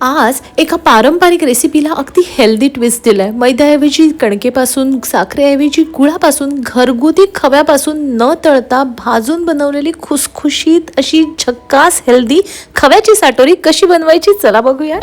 आज एका पारंपरिक रेसिपीला अगदी हेल्दी ट्विस्ट दिलाय. मैद्याऐवजी कणकेपासून साखरेऐवजी गुळापासून घरगुती खव्यापासून न तळता भाजून बनवलेली खुसखुशीत अशी झक्कास हेल्दी खव्याची साटोरी कशी बनवायची चला बघूया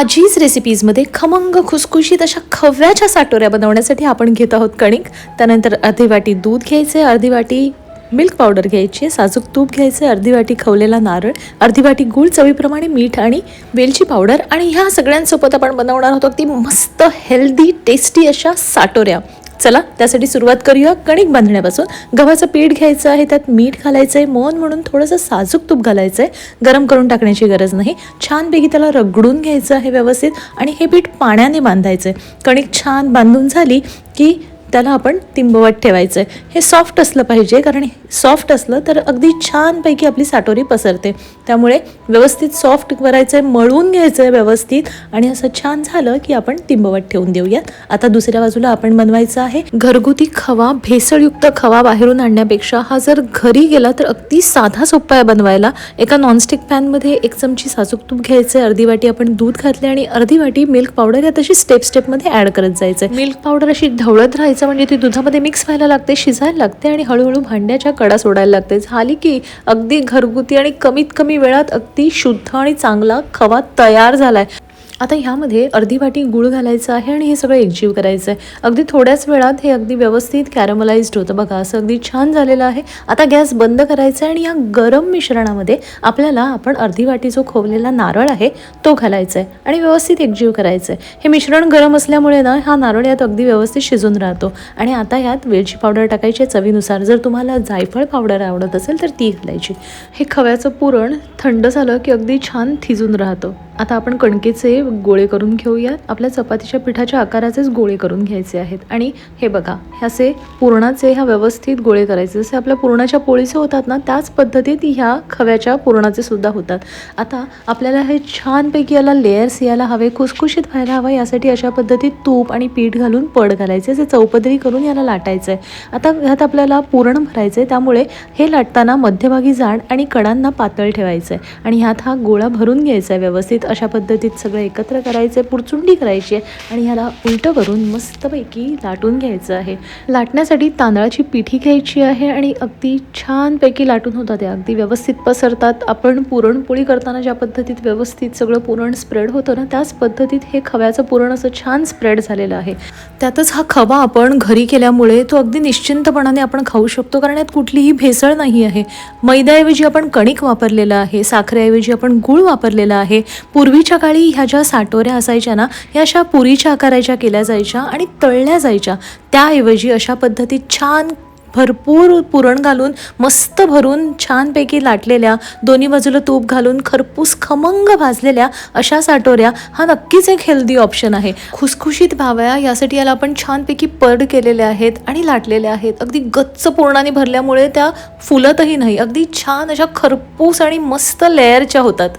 आजीज रेसिपीजमध्ये खमंग खुसखुशीत अशा खव्याच्या साटोऱ्या बनवण्यासाठी आपण घेत आहोत कणिक. त्यानंतर अर्धी वाटी दूध घ्यायचे अर्धी वाटी मिल्क पावडर घ्यायची साजूक तूप घ्यायचे अर्धी वाटी खवलेला नारळ अर्धी वाटी गूळ चवीप्रमाणे मीठ आणि वेलची पावडर आणि ह्या सगळ्यांसोबत आपण बनवणार आहोत अगदी मस्त हेल्दी टेस्टी अशा साटोऱ्या. चला त्यासाठी सुरुवात करूया कणिक बांधण्यापासून. गव्हाचं पीठ घ्यायचं आहे त्यात मीठ घालायचं आहे मौन म्हणून थोडंसं साजूक तूप घालायचं आहे गरम करून टाकण्याची गरज नाही. छानपैकी त्याला रगडून घ्यायचं आहे व्यवस्थित आणि हे पीठ पाण्याने बांधायचं आहे कणिक छान बांधून झाली की त्याला आपण तिंबवत ठेवायचं आहे हे सॉफ्ट असलं पाहिजे कारण सॉफ्ट असलं तर अगदी छानपैकी आपली साटोरी पसरते. त्यामुळे व्यवस्थित सॉफ्ट करायचं आहे मळून घ्यायचं आहे व्यवस्थित आणि असं छान झालं की आपण तिंबवत ठेवून देऊयात. आता दुसऱ्या बाजूला आपण बनवायचं आहे. घरगुती खवा भेसळयुक्त खवा बाहेरून आणण्यापेक्षा हा जर घरी गेला तर अगदी साधा सोपा आहे बनवायला. एका नॉनस्टिक पॅनमध्ये एक चमची साजूक तूप घ्यायचं आहे अर्धी वाटी आपण दूध घातले आणि अर्धी वाटी मिल्क पावडर या तशी स्टेप स्टेपमध्ये ॲड करत जायचं मिल्क पावडर अशी ढवळत राहायचं म्हणजे ती दुधामध्ये मिक्स व्हायला लागते शिजायला लागते आणि हळूहळू भांड्याच्या कडा सोडायला लागते झाली की अगदी घरगुती आणि कमीत कमी वेळात अगदी शुद्ध आणि चांगला खवा तयार झाला आहे आता ह्यामध्ये अर्धी वाटी गूळ घालायचं आहे आणि हे सगळं एकजीव करायचं आहे अगदी थोड्याच वेळात हे अगदी व्यवस्थित कॅरमलाइज्ड होतं बघा असं अगदी छान झालेलं आहे. आता गॅस बंद करायचा आहे आणि या गरम मिश्रणामध्ये आपल्याला आपण अर्धी वाटी जो खोवलेला नारळ आहे तो घालायचा आहे आणि व्यवस्थित एकजीव करायचं आहे हे मिश्रण गरम असल्यामुळे ना हा नारळ यात अगदी व्यवस्थित शिजून राहतो. आणि आता यात वेलची पावडर टाकायची आहे चवीनुसार. जर तुम्हाला जायफळ पावडर आवडत असेल तर ती घालायची. हे खव्याचं पुरण थंड झालं की अगदी छान थिजून राहतं. आता आपण कणकेचे गोळे करून घेऊयात. आपल्या चपातीच्या पिठाच्या आकाराचेच गोळे करून घ्यायचे आहेत. आणि हे बघा हे असे पुरणाचे ह्या व्यवस्थित गोळे करायचे. जसे आपल्या पुरणाच्या पोळीचे होतात ना त्याच पद्धतीत ह्या खव्याच्या पुरणाचे सुद्धा होतात. आता आपल्याला हे छानपैकी याला लेयर्स यायला हवे खुसखुशीत व्हायला हवं. यासाठी अशा पद्धतीत तूप आणि पीठ घालून पड घालायचे. असे चौपदरी करून याला लाटायचं आहे आता ह्यात आपल्याला पुरण भरायचं आहे त्यामुळे हे लाटताना मध्यभागी जाड आणि कडांना पातळ ठेवायचं आहे आणि ह्यात हा गोळा भरून घ्यायचा आहे व्यवस्थित. अशा पद्धतीत सगळं एकत्र करायचं आहे पुरचुंडी करायची आहे आणि ह्याला उलटं करून मस्तपैकी लाटून घ्यायचं आहे. लाटण्यासाठी तांदळाची पिठी घ्यायची आहे आणि अगदी छानपैकी लाटून होतात त्या. अगदी व्यवस्थित पसरतात. आपण पुरणपोळी करताना ज्या पद्धतीत व्यवस्थित सगळं पुरण स्प्रेड होतं ना त्याच पद्धतीत हे खव्याचं पुरण असं छान स्प्रेड झालेलं आहे. त्यातच हा खवा आपण घरी केल्यामुळे तो अगदी निश्चिंतपणाने आपण खाऊ शकतो कारण यात कुठलीही भेसळ नाही आहे. मैद्याऐवजी आपण कणिक वापरलेलं आहे साखरेऐवजी आपण गूळ वापरलेला आहे. पूर्वीच्या काळी ह्या ज्या साटोऱ्या असायच्या ना ह्या अशा पुरीच्या आकाराच्या केल्या जायच्या आणि तळल्या जायच्या. त्याऐवजी अशा पद्धतीत छान भरपूर पुरण घालून मस्त भरून छानपैकी लाटलेल्या दोन्ही बाजूला तूप घालून खरपूस खमंग भाजलेल्या अशा साटोऱ्या हा नक्कीच एक हेल्दी ऑप्शन आहे. खुसखुशीत व्हाव्या यासाठी याला आपण छानपैकी पड केलेले आहेत आणि लाटलेले आहेत. अगदी गच्च पूर्णाने भरल्यामुळे त्या फुलतही नाही अगदी छान अशा खरपूस आणि मस्त लेअरच्या होतात.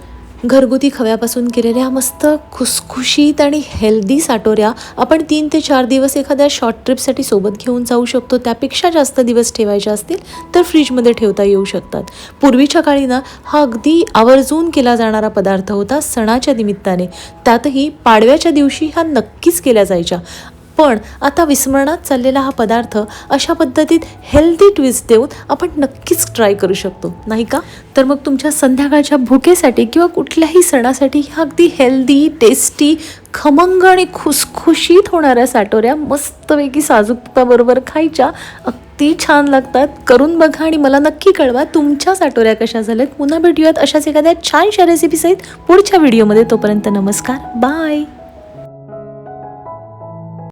घरगुती खव्यापासून केलेल्या मस्त खुसखुशीत आणि हेल्दी साटोऱ्या आपण तीन ते चार दिवस एखाद्या शॉर्ट ट्रिपसाठी सोबत घेऊन जाऊ शकतो. त्यापेक्षा जास्त दिवस ठेवायचे असतील तर फ्रीजमध्ये ठेवता येऊ शकतात. पूर्वीच्या काळी ना हा अगदी आवर्जून केला जाणारा पदार्थ होता सणाच्या निमित्ताने. त्यातही पाडव्याच्या दिवशी हा नक्कीच केल्या जायच्या. पण आता विस्मरणात चाललेला हा पदार्थ अशा पद्धतीत हेल्दी ट्विस्ट देऊन आपण नक्कीच ट्राय करू शकतो. नाही का? तर मग तुमच्या संध्याकाळच्या भुकेसाठी किंवा कुठल्याही सणासाठी ह्या अगदी हेल्दी टेस्टी खमंग आणि खुसखुशीत होणाऱ्या साटोऱ्या मस्तपैकी साजूक खायच्या अगदी छान लागतात. करून बघा आणि मला नक्की कळवा तुमच्या साटोऱ्या कशा झाल्यात. पुन्हा भेटूयात अशाच एखाद्या छानशा रेसिपीसहित पुढच्या व्हिडिओमध्ये तोपर्यंत नमस्कार. बाय